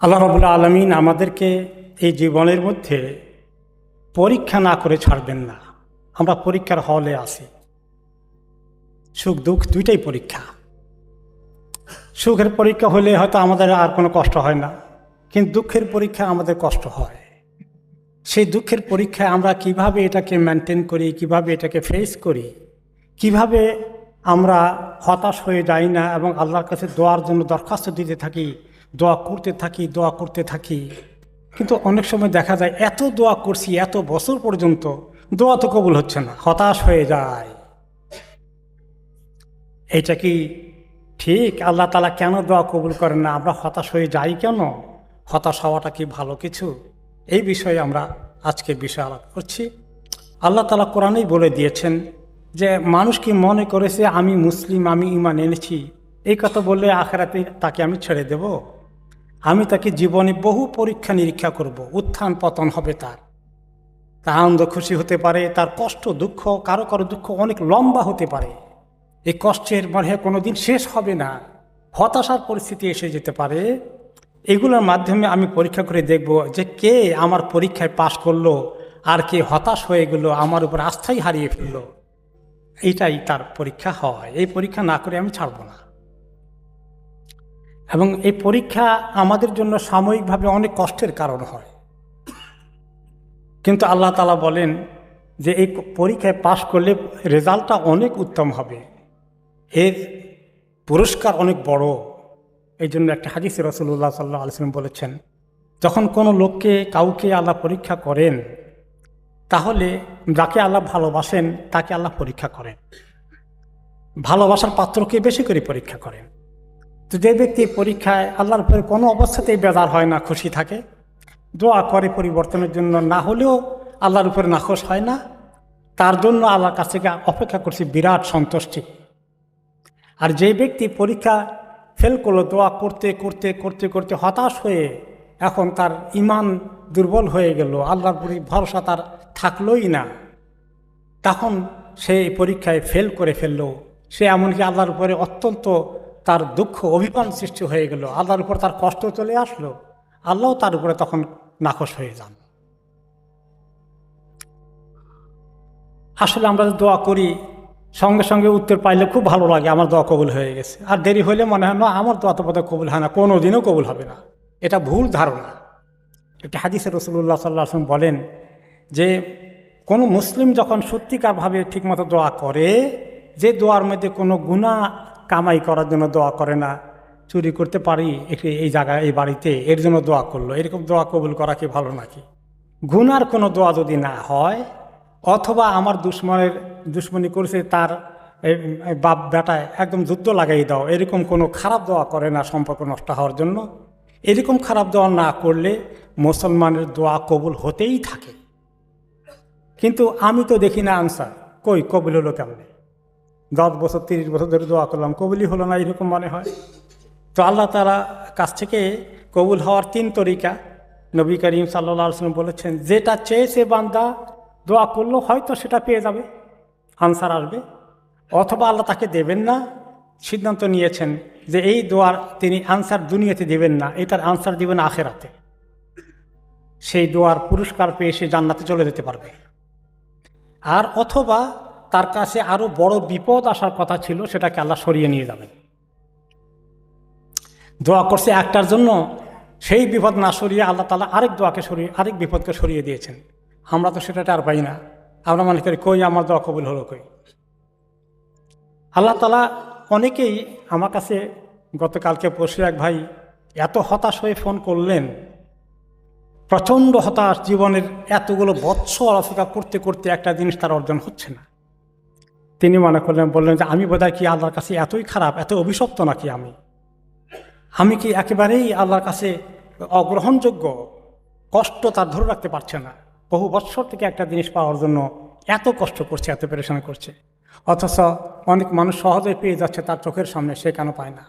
আল্লাহ রবুল্লা আলমিন আমাদেরকে এই জীবনের মধ্যে পরীক্ষা না করে ছাড়বেন না। আমরা পরীক্ষার হলে আসি সুখ দুঃখ দুইটাই পরীক্ষা। সুখের পরীক্ষা হলে হয়তো আমাদের আর কোনো কষ্ট হয় না, কিন্তু দুঃখের পরীক্ষা আমাদের কষ্ট হয়। সেই দুঃখের পরীক্ষায় আমরা কীভাবে এটাকে মেনটেন করি, কীভাবে এটাকে ফেস করি, কীভাবে আমরা হতাশ হয়ে যাই না এবং আল্লাহর কাছে দোয়ার জন্য দরখাস্ত দিতে থাকি দোয়া করতে থাকি, দোয়া করতে থাকি। কিন্তু অনেক সময় দেখা যায়, এত দোয়া করছি, এত বছর পর্যন্ত, দোয়া তো কবুল হচ্ছে না, হতাশ হয়ে যায়। এটা কি ঠিক? আল্লাহ তালা কেন দোয়া কবুল করেন না? আমরা হতাশ হয়ে যাই কেন? হতাশ হওয়াটা কি ভালো কিছু? এই বিষয়ে আমরা আজকে বিষয় আলাপ করছি। আল্লাহ তালা কোরআনেই বলে দিয়েছেন যে, মানুষ কি মনে করেছে, আমি মুসলিম, আমি ইমান এনেছি? এই কথা বললে আখেরাতে তাকে আমি ছেড়ে দেব? আমি তাকে জীবনে বহু পরীক্ষা নিরীক্ষা করব, উত্থান পতন হবে তার। তার আনন্দ খুশি হতে পারে, তার কষ্ট, দুঃখ, কারও কারও দুঃখ অনেক লম্বা হতে পারে। এই কষ্টের মনে কোনো দিন শেষ হবে না। হতাশার পরিস্থিতি এসে যেতে পারে। এগুলোর মাধ্যমে আমি পরীক্ষা করে দেখব যে কে আমার পরীক্ষায় পাশ করল আর কে হতাশ হয়ে গেল, আমার উপর আস্থাই হারিয়ে ফেলল। এইটাই তার পরীক্ষা হয়। এই পরীক্ষা না করে আমি ছাড়ব না। এবং এই পরীক্ষা আমাদের জন্য সাময়িকভাবে অনেক কষ্টের কারণ হয়। কিন্তু আল্লাহ তালা বলেন যে এই পরীক্ষায় পাশ করলে রেজাল্টটা অনেক উত্তম হবে। এর পুরস্কার অনেক বড়। এই জন্য একটা হাদিস রসুল্লাহ সাল্লাহ আলসালাম বলেছেন, যখন কোনো লোককে কাউকে আল্লাহ পরীক্ষা করেন, তাহলে যাকে আল্লাহ ভালোবাসেন, তাকে আল্লাহ পরীক্ষা করেন। ভালোবাসার পাত্রকে বেশি করে পরীক্ষা করেন। তো যে ব্যক্তি পরীক্ষায় আল্লাহর উপরে কোনো অবস্থাতেই বেজার হয় না, খুশি থাকে, দোয়া করে পরিবর্তনের জন্য না হলেও আল্লাহর উপরে নাখোশ হয় না, তার জন্য আল্লাহর কাছ থেকে অপেক্ষা করছি বিরাট সন্তুষ্টি। আর যে ব্যক্তি পরীক্ষা ফেল করল, দোয়া করতে করতে করতে করতে হতাশ হয়ে এখন তার ইমান দুর্বল হয়ে গেল, আল্লাহর প্রতি ভরসা তার থাকলোই না, তখন সে পরীক্ষায় ফেল করে ফেলল। সে এমনকি আল্লাহর উপরে অত্যন্ত তার দুঃখ, অভিমান সৃষ্টি হয়ে গেল। আল্লাহর উপর তার কষ্ট চলে আসলো। আল্লাহ তার উপরে তখন নাকশ হয়ে যান। আসলে আমরা দোয়া করি, সঙ্গে সঙ্গে উত্তর পাইলে খুব ভালো লাগে, আমার দোয়া কবুল হয়ে গেছে। আর দেরি হলে মনে হয়, না, আমার দোয়া তো পথে কবুল হয় না কোনো দিনও কবুল হবে না। এটা ভুল ধারণা। একটি হাদিসে রসুল্লাহ সাল্লাহ বলেন যে, কোনো মুসলিম যখন সত্যিকারভাবে ঠিকমতো দোয়া করে, যে দোয়ার মধ্যে কোনো গুণা কামাই করার জন্য দোয়া করে না। চুরি করতে পারি একটি এই জায়গায়, এই বাড়িতে, এর জন্য দোয়া করল। এরকম দোয়া কবুল করা কি ভালো নাকি? গুনার কোনো দোয়া যদি না হয়, অথবা আমার দুশ্মনের, দুশ্মনী করেছে তার বাপ বেটায় একদম যুদ্ধ লাগাই দাও, এরকম কোনো খারাপ দোয়া করে না সম্পর্ক নষ্ট হওয়ার জন্য? এরকম খারাপ দোয়া না করলে মুসলমানের দোয়া কবুল হতেই থাকে। কিন্তু আমি তো দেখি না আনসার। কই কবুল হলো কেমনে? দশ বছর, তিরিশ বছর ধরে দোয়া করলাম, কবুলই হলো না, এরকম মনে হয়। তো আল্লাহ তালা কাছ থেকে কবুল হওয়ার তিন তরিকা নবী করিম সাল্লা আসলাম বলেছেন, যেটা চেয়েছে বান্দা দোয়া করল, হয়তো সেটা পেয়ে যাবে, আনসার আসবে। অথবা আল্লাহ তাকে দেবেন না, সিদ্ধান্ত নিয়েছেন যে এই দোয়ার তিনি আনসার দুনিয়াতে দেবেন না, এটার আনসার দেবেন আখেরাতে। সেই দোয়ার পুরস্কার পেয়ে সে জান্নাতে চলে যেতে পারবে। আর অথবা তার কাছে আরও বড় বিপদ আসার কথা ছিল, সেটাকে আল্লাহ সরিয়ে নিয়ে যাবেন। দোয়া করছে একটার জন্য, সেই বিপদ না সরিয়ে আল্লাহ তালা আরেক দোয়াকে সরিয়ে, আরেক বিপদকে সরিয়ে দিয়েছেন। আমরা তো সেটাটা আর পাই না। আমরা মনে করি, কই আমার দোয়া কবুল হলো কই? আল্লাহ তালা অনেকেই আমার কাছে গতকালকে পরশু এক ভাই এত হতাশ হয়ে ফোন করলেন। প্রচণ্ড হতাশ জীবনের এতগুলো বৎসর অপেক্ষা করতে করতে একটা জিনিস তার অর্জন হচ্ছে না। তিনি মনে করলেন, বললেন যে আমি বোধহয় কি আল্লাহর কাছে এতই খারাপ, এত অভিশপ্ত নাকি আমি? আমি কি একেবারেই আল্লাহর কাছে অগ্রহণযোগ্য? কষ্ট তার ধরে রাখতে পারছে না। বহু বৎসর থেকে একটা জিনিস পাওয়ার জন্য এত কষ্ট করছে, এত পেরেশান করছে। অথচ অনেক মানুষ সহজে পেয়ে যাচ্ছে তার চোখের সামনে, সে কেন পায় না?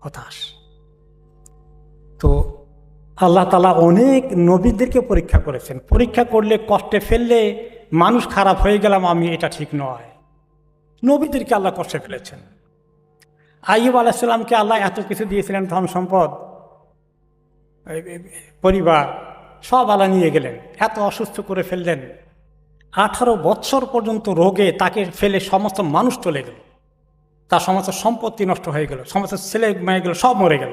হতাশ। তো আল্লাহ তালা অনেক নবীদেরকে পরীক্ষা করেছেন। পরীক্ষা করলে, কষ্টে ফেললে মানুষ খারাপ হয়ে গেলাম আমি, এটা ঠিক নয়। নবীদেরকে আল্লাহ কষ্টে ফেলেছেন। আইব আলাহিসাল্লামকে আল্লাহ এত কিছু দিয়েছিলেন, ধন সম্পদ পরিবার, সব আলা নিয়ে গেলেন, এত অসুস্থ করে ফেললেন। আঠারো বৎসর পর্যন্ত রোগে তাকে ফেলে সমস্ত মানুষ চলে গেল। তার সমস্ত সম্পত্তি নষ্ট হয়ে গেল, সমস্ত ছেলে মেয়ে মেয়েগুলো সব মরে গেল।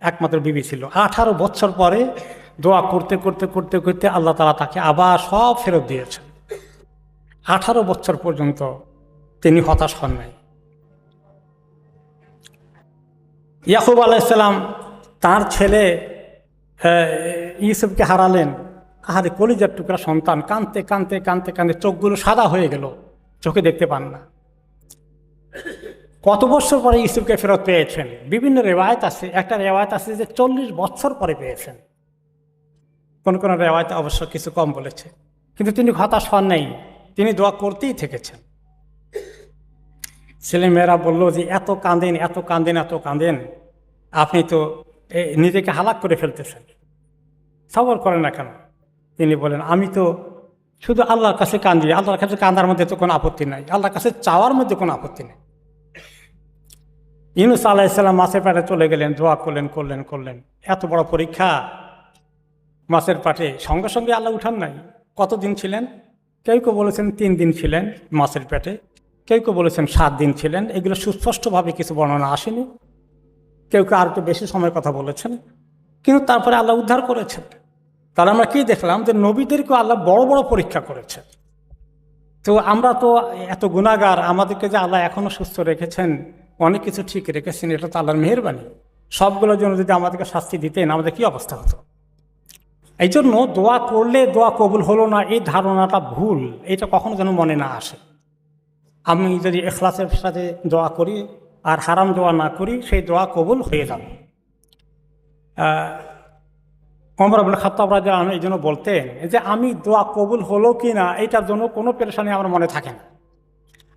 একমাত্র বিবি ছিল। আঠারো বছর পরে দোয়া করতে করতে করতে করতে আল্লাহ তালা তাকে আবার সব ফেরত দিয়েছেন। আঠারো বছর পর্যন্ত তিনি হতাশ হন নাই। ইয়াকুব আলাইসাল্লাম তার ছেলে ইউসুফকে হারালেন। আহারে কলিজার টুকরা সন্তান কানতে কানতে কানতে কানতে চোখগুলো সাদা হয়ে গেল। চোখে দেখতে পান না। কত বছর পরে ইউসুফকে ফেরত পেয়েছেন? বিভিন্ন রেওয়ায়ত আছে। একটা রেওয়ায়ত আছে যে চল্লিশ বছর পরে পেয়েছেন। কোন কোন রেওয়ায়ত অবশ্য কিছু কম বলেছে। কিন্তু তিনি হতাশ হন নাই। তিনি দোয়া করতেই থেকেছেন। ছেলেমেয়েরা বলল যে, এত কাঁদেন এত কাঁদেন এত কাঁদেন আপনি তো নিজেকে হালাক করে ফেলতেছেন। সবর করেন না কেন? তিনি বলেন, আমি তো শুধু আল্লাহর কাছে কান্দি। আল্লাহর কাছে কান্দার মধ্যে তো কোনো আপত্তি নাই। আল্লাহর কাছে চাওয়ার মধ্যে কোনো আপত্তি নেই। ইউনুস আলাহিসাল্লাম মাছের পাটে চলে গেলেন, দোয়া করলেন করলেন করলেন। এত বড় পরীক্ষা। মাছের পাটে সঙ্গে সঙ্গে আল্লাহ উঠান নাই। কতদিন ছিলেন? কেউ কেউ বলেছেন তিন দিন ছিলেন মাছের পেটে। কেউ কেউ বলেছেন সাত দিন ছিলেন। এগুলো সুস্পষ্টভাবে কিছু বর্ণনা আসেনি। কেউ কেউ আর একটু বেশি সময়ের কথা বলেছেন। কিন্তু তারপরে আল্লাহ উদ্ধার করেছেন। তাহলে আমরা কি দেখলাম যে নবীদেরকেও আল্লাহ বড় বড় পরীক্ষা করেছেন। তো আমরা তো এত গুণাগার, আমাদেরকে যে আল্লাহ এখনও সুস্থ রেখেছেন, অনেক কিছু ঠিক রেখেছেন, এটা তো আল্লাহর মেহরবানি। সবগুলোর জন্য যদি আমাদেরকে শাস্তি দিতেন, আমাদের কি অবস্থা হতো? এই জন্য দোয়া করলে দোয়া কবুল হলো না, এই ধারণাটা ভুল। এটা কখনো যেন মনে না আসে। আমি যদি এখলাসের সাথে দোয়া করি আর হারাম দোয়া না করি, সেই দোয়া কবুল হয়ে যাবে। অমর আবুল খাত্তাব রাজা আমি এই জন্য বলতেন যে, আমি দোয়া কবুল হলো কি না, এটার জন্য কোনো পেরেশানি আমার মনে থাকে না।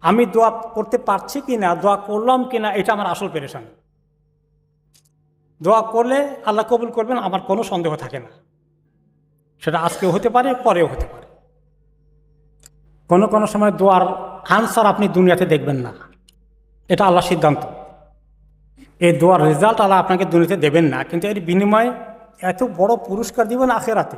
আমি দোয়া করতে পারছি কি না, দোয়া করলাম কি না, এটা আমার আসল পেরেশানি। দোয়া করলে আল্লাহ কবুল করবেন, আমার কোনো সন্দেহ থাকে না। সেটা আজকেও হতে পারে, পরেও হতে পারে। কোনো কোনো সময় দোয়ার আনসার আপনি দুনিয়াতে দেখবেন না। এটা আল্লাহ সিদ্ধান্ত। এই দোয়ার রেজাল্ট আল্লাহ আপনাকে দুনিয়াতে দেবেন না। কিন্তু এর বিনিময়ে এত বড় পুরস্কার দিবেন আখেরাতে।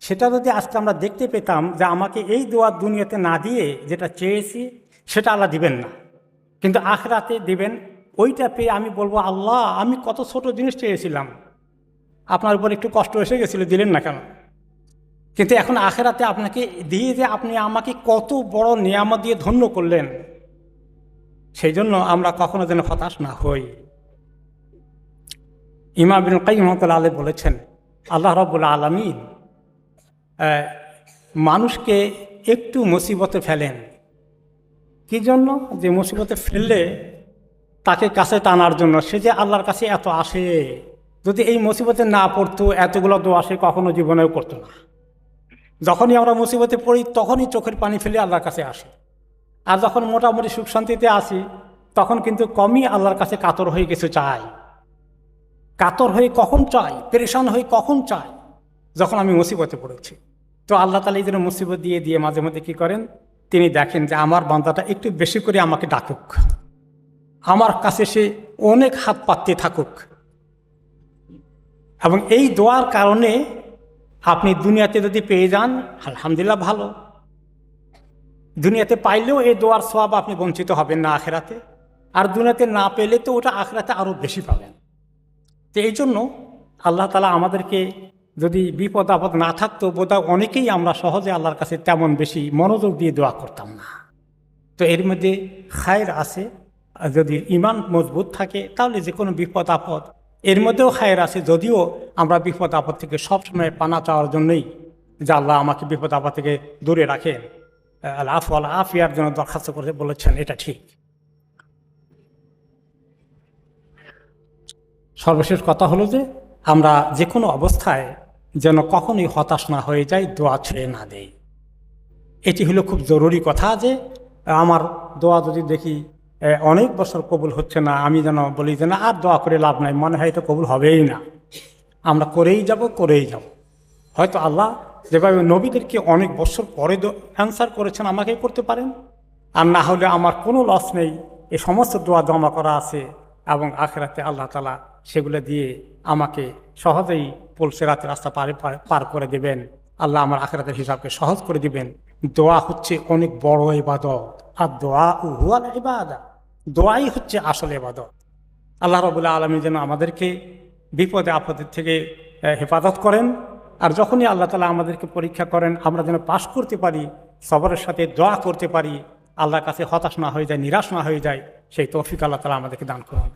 সেটা যদি আজকে আমরা দেখতে পেতাম যে আমাকে এই দোয়ার দুনিয়াতে না দিয়ে যেটা চেয়েছি, সেটা আল্লাহ দিবেন না। কিন্তু আখেরাতে দিবেন, ওইটা পেয়ে আমি বলব, আল্লাহ, আমি কত ছোট জিনিস চেয়েছিলাম। আপনার উপর একটু কষ্ট এসে গেছিল, দিলেন না কেন? কিন্তু এখন আখেরাতে আপনাকে দিয়ে যে আপনি আমাকে কত বড় নিয়ামত দিয়ে ধন্য করলেন, সেই জন্য আমরা কখনো যেন হতাশ না হই। ইমা বিন কাইম রহমতুল্লাহ আলী বলেছেন, আল্লাহ রব্বুল আলমিন মানুষকে একটু মুসিবতে ফেলেন। কি জন্য? যে মুসিবতে ফেললে তাকে কাছে টানার জন্য। সে যে আল্লাহর কাছে এত আসে, যদি এই মুসিবতে না পড়তো, এতগুলো দোয়া সে কখনো জীবনেও করতো না। যখনই আমরা মুসিবতে পড়ি, তখনই চোখের পানি ফেলে আল্লাহর কাছে আসি। আর যখন মোটামুটি সুখ শান্তিতে আসি, তখন কিন্তু কমই আল্লাহর কাছে কাতর হয়ে কিছু চাই। কাতর হয়ে কখন চাই? পেরেশান হয়ে কখন চাই? যখন আমি মুসিবতে পড়েছি। তো আল্লাহ তালা এই জন্য মুসিবত দিয়ে দিয়ে মাঝে মধ্যে কী করেন? তিনি দেখেন যে আমার বান্দাটা একটু বেশি করে আমাকে ডাকুক। আমার কাছে সে অনেক হাত পাততে থাকুক। এবং এই দোয়ার কারণে আপনি দুনিয়াতে যদি পেয়ে যান, আলহামদুলিল্লাহ ভালো। দুনিয়াতে পাইলেও এই দোয়ার সব আপনি বঞ্চিত হবেন না আখেরাতে। আর দুনিয়াতে না পেলে তো ওটা আখেরাতে আরও বেশি পাবেন। তো এই জন্য আল্লাহ তালা আমাদেরকে যদি বিপদ আপদ না থাকতো বোধহয় অনেকেই আমরা সহজে আল্লাহর কাছে তেমন বেশি মনোযোগ দিয়ে দোয়া করতাম না। তো এর মধ্যে খায়ের আছে। যদি ইমান মজবুত থাকে, তাহলে যে কোনো বিপদ আপদ এর মধ্যেও খায়ের আছে, যদিও আমরা বিপদ আপদ থেকে সবসময় পানা চাওয়ার জন্যই যে আল্লাহ আমাকে বিপদ আপদ থেকে দূরে রাখেন। আল্লাহ আফ আল্লাহ আফিয়ার জন্য দরখাস্ত করে বলেছেন, এটা ঠিক। সর্বশেষ কথা হলো যে, আমরা যে কোনো অবস্থায় যেন কখনোই হতাশ না হয়ে যাই, দোয়া ছেড়ে না দেয় এটি হলো খুব জরুরি কথা যে, আমার দোয়া যদি দেখি অনেক বছর কবুল হচ্ছে না। আমি যেন বলি যে, না, আর দোয়া করে লাভ নাই। মনে হয় এটা কবুল হবেই না। আমরা করেই যাব করেই যাব। হয়তো আল্লাহ যেভাবে নবীদেরকে অনেক বছর পরে অ্যান্সার করেছেন, আমাকেই করতে পারেন। আর না হলে আমার কোনো লস নেই। এ সমস্ত দোয়া জমা করা আছে এবং আখেরাতে আল্লাহ তালা সেগুলো দিয়ে আমাকে সহজেই পলসে রাতের রাস্তা পার, পার- করে দেবেন। আল্লাহ আমার আখেরাতের হিসাবকে সহজ করে দিবেন। দোয়া হচ্ছে অনেক বড় ইবাদত। আর দোয়া উহুয়াল ইবাদা। দোয়াই হচ্ছে আসল এবাদত আল্লাহ রবুল্লাহ আলমী যেন আমাদেরকে বিপদে আপদের থেকে হেফাজত করেন। আর যখনই আল্লাহ তালা আমাদেরকে পরীক্ষা করেন, আমরা যেন পাশ করতে পারি, সবরের সাথে দোয়া করতে পারি, আল্লাহর কাছে হতাশ না হয়ে যায়, নিরাশ না হয়ে যায়, সেই তৌফিক আল্লাহ তালা আমাদেরকে দান করুন।